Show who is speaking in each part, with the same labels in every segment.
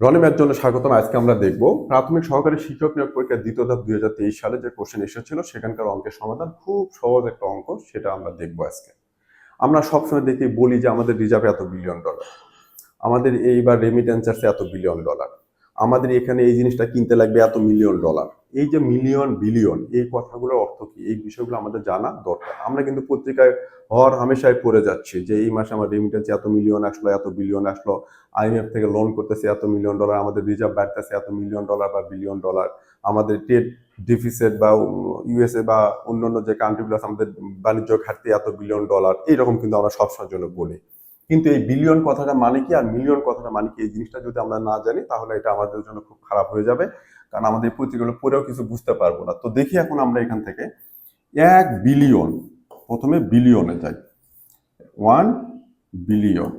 Speaker 1: Roni match জন্য স্বাগতম। আজকে আমরা দেখব প্রাথমিক সহকারী শিক্ষক নিয়োগ পরীক্ষার দ্বিতীয় ধাপ দুই হাজার তেইশ সালে যে কোশ্চেন এসেছিল, সেখানকার অঙ্কের সমাধান খুব সহজ একটা অঙ্ক, সেটা আমরা দেখব আজকে। আমরা সবসময় দেখি বলি যে আমাদের রিজার্ভে এত বিলিয়ন ডলার আমাদের এইবার রেমিটেন্সার্সে এত বিলিয়ন ডলার আমাদের এখানে এই জিনিসটা কিনতে লাগবে এত মিলিয়ন ডলার এই যে মিলিয়ন বিলিয়ন এই কথাগুলোর অর্থ কি? এই বিষয়গুলো আমাদের জানা দরকার। আমরা কিন্তু পত্রিকায় হর হামেশায় পড়ে যাচ্ছি যে এই মাসে আমার রেমিটেন্স এত মিলিয়ন আসলো, এত বিলিয়ন আসলো আইএমএফ থেকে লোন করতেছে এত মিলিয়ন ডলার আমাদের রিজার্ভ বাড়তেছে এত মিলিয়ন ডলার বা বিলিয়ন ডলার আমাদের ট্রেড ডিফিসিট বা ইউএসএ বা অন্যান্য যে কান্ট্রিগুলো আছে, আমাদের বাণিজ্য ঘাটতি এত বিলিয়ন ডলার এইরকম কিন্তু আমরা সবসময়ের জন্য বলি। কিন্তু এই বিলিয়ন কথাটা মানে কি? আর মিলিয়ন কথাটা মানে কি? এই জিনিসটা যদি আমরা না জানি, তাহলে এটা আমাদের জন্য খুব খারাপ হয়ে যাবে। কারণ আমাদের পত্রিকাগুলো পড়েও কিছু বুঝতে পারব না। তো দেখি এখন আমরা এখান থেকে এক বিলিয়ন প্রথমে বিলিয়নে যাই। ওয়ান বিলিয়ন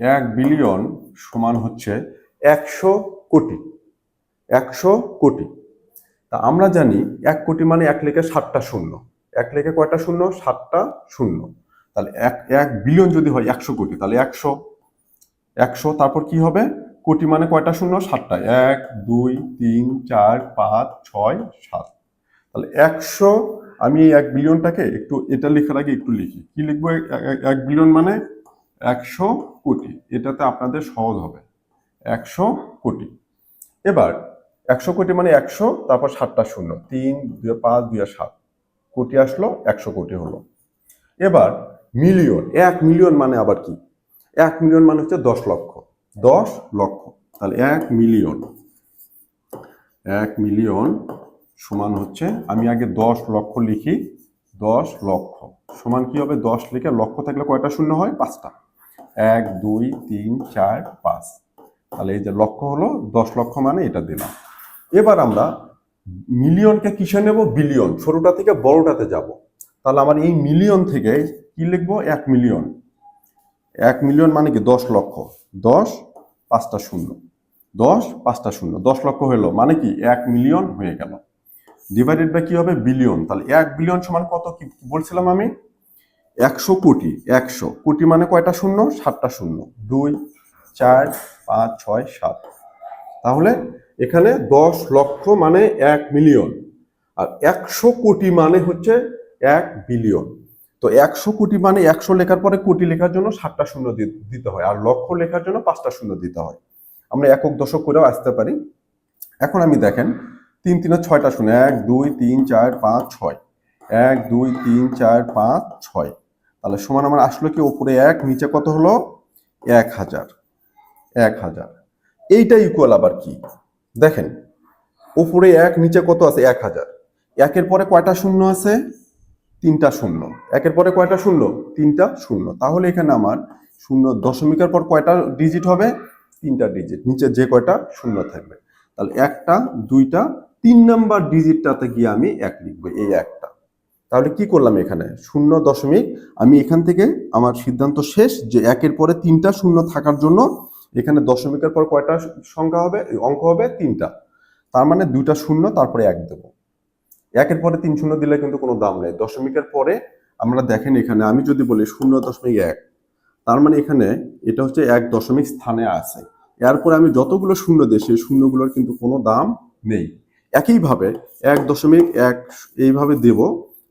Speaker 1: এক বিলিয়ন সমান হচ্ছে একশো কোটি। একশো কোটি। তা আমরা জানি এক কোটি মানে এক লেখে ষাটটা শূন্য। এক লেখে কয়টা শূন্য? ষাটটা শূন্য। তাহলে এক এক বিলিয়ন যদি হয় একশো কোটি, তাহলে একশো একশো, তারপর কি হবে? কোটি মানে কয়টা শূন্য? সাতটা। এক, দুই, তিন, চার, পাঁচ, ছয়, সাত। তাহলে একশো, আমি এই এক বিলিয়নটাকে একটু, এটা লেখার আগে একটু লিখি। কি লিখব? এক- বিলিয়ন মানে একশো কোটি। এটাতে আপনাদের সহজ হবে। একশো কোটি। এবার, একশো কোটি মানে একশো, তারপর সাতটা শূন্য। তিন দুই পাঁচ দুই সাত। কোটি আসলো, একশো কোটি হলো। এবার মিলিয়ন। এক মিলিয়ন মানে আবার কি? এক মিলিয়ন মানে হচ্ছে দশ লক্ষ। দশ লক্ষ। তাহলে এক মিলিয়ন। এক মিলিয়ন সমান হচ্ছে, আমি আগে দশ লক্ষ লিখি, দশ লক্ষ। সমান কি হবে? দশ লিখে লক্ষ থাকলে কয়টা শূন্য হয়? পাঁচটা। এক, দুই, তিন, চার, পাঁচ। তাহলে এই যে লক্ষ হলো, দশ লক্ষ মানে এটা দিলাম। এবার আমরা মিলিয়নকে কিসে নেব? বিলিয়ন। ছোটটা থেকে বড়টাতে যাব। তাহলে আমার এই মিলিয়ন থেকে কি লিখব? এক মিলিয়ন। এক মিলিয়ন মানে কি? দশ লক্ষ। দশ, পাঁচটা শূন্য। দশ, পাঁচটা শূন্য। দশ লক্ষ হলো মানে কি? এক মিলিয়ন হয়ে গেল। ডিভাইডেড বাই কি হবে? বিলিয়ন তাহলে এক বিলিয়ন সমান কত কি বলছিলাম আমি? একশো কোটি। একশো। কোটি মানে কয়টা শূন্য? সাতটা শূন্য। দুই, চার, পাঁচ, ছয়, সাত। তাহলে এখানে দশ লক্ষ মানে এক মিলিয়ন। আর একশো কোটি মানে হচ্ছে এক বিলিয়ন তো একশো কোটি মানে একশো লেখার পরে কোটি লেখার জন্য সাতটা শূন্য দিতে হয় আর লক্ষ লেখার জন্য পাঁচটা শূন্য দিতে হয়। আমরা একক দশক করেও আসতে পারি। এখন আমি দেখেন, তিন তিনে ছয়টা শূন্য, এক, দুই, তিন, চার, পাঁচ, ছয়। এক, দুই, তিন, চার, পাঁচ, ছয়। তাহলে সমান আমার আসলো কি ওপরে এক, নিচে কত হলো? এক হাজার। এক হাজার। এইটা ইকুয়াল আবার কি? দেখেন ওপরে এক, নিচে কত আছে? এক হাজার। একের পরে কয়টা শূন্য আছে? তিনটা শূন্য। একের পরে কয়টা শূন্য? তিনটা শূন্য। তাহলে এখানে আমার শূন্য দশমিকের পর কয়টা ডিজিট হবে? তিনটা ডিজিট নিচে যে কয়টা? শূন্য থাকবে। তাহলে একটা, দুইটা, তিন নাম্বার ডিজিটটাতে গিয়ে আমি এক লিখব, এই একটা। তাহলে কি করলাম এখানে? শূন্য দশমিক। আমি এখান থেকে আমার সিদ্ধান্ত শেষ যে একের পরে তিনটা শূন্য থাকার জন্য এখানে দশমিকের পর কয়টা সংখ্যা হবে? অঙ্ক হবে তিনটা। তার মানে দুইটা শূন্য, তারপরে এক দেবো। একের পরে তিন শূন্য দিলে কিন্তু কোনো দাম নেই। দশমিকের পরে আমরা দেখেন এখানে, আমি যদি বলি শূন্য দশমিক এক, তার মানে এখানে এটা হচ্ছে এক দশমিক স্থানে আছে। এরপরে আমি যতগুলো শূন্য দিই, সেই শূন্যগুলোর কিন্তু কোনো দাম নেই। একইভাবে এক দশমিক এক এইভাবে দেব,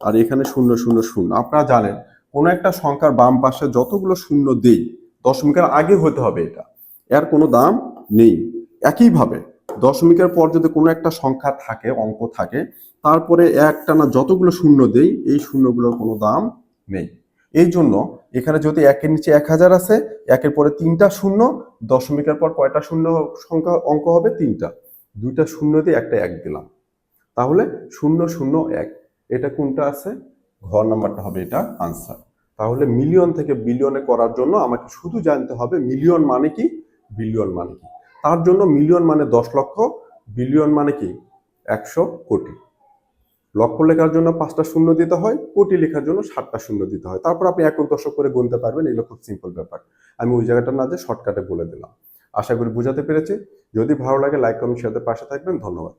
Speaker 1: আর এখানে শূন্য শূন্য শূন্য। আপনারা জানেন, কোনো একটা সংখ্যার বাম পাশে যতগুলো শূন্য দেই, দশমিকের আগে হতে হবে এটা। এর কোনো দাম নেই। একইভাবে দশমিকের পর যদি কোনো একটা সংখ্যা থাকে, অঙ্ক থাকে, তারপরে একটা না যতগুলো শূন্য দেই, এই শূন্যগুলোর কোনো দাম নেই। এই জন্য এখানে যদি একের নিচে এক হাজার আছে, একের পরে তিনটা শূন্য, দশমিকের পর কয়টা শূন্য সংখ্যা, অঙ্ক হবে তিনটা। দুইটা শূন্য দিয়ে একটা এক দিলাম। তাহলে শূন্য শূন্য, এক। এটা কোনটা আছে? ঘর নাম্বারটা হবে এটা আনসার তাহলে মিলিয়ন থেকে বিলিয়নে করার জন্য আমাকে শুধু জানতে হবে মিলিয়ন মানে কি? বিলিয়ন মানে কি? তার জন্য মিলিয়ন মানে দশ লক্ষ, বিলিয়ন মানে কি? একশো কোটি। লক্ষ লেখার জন্য পাঁচটা শূন্য দিতে হয়, কোটি লেখার জন্য সাতটা শূন্য দিতে হয়। তারপর আপনি একক দশক করে গুনতে পারবেন, এগুলো খুব সিম্পল ব্যাপার। আমি ওই জায়গাটা না যে শর্টকাটে বলে দিলাম। আশা করি বোঝাতে পেরেছি। যদি ভালো লাগে লাইক কমেন্ট শেয়ারদের পাশে থাকবেন। ধন্যবাদ।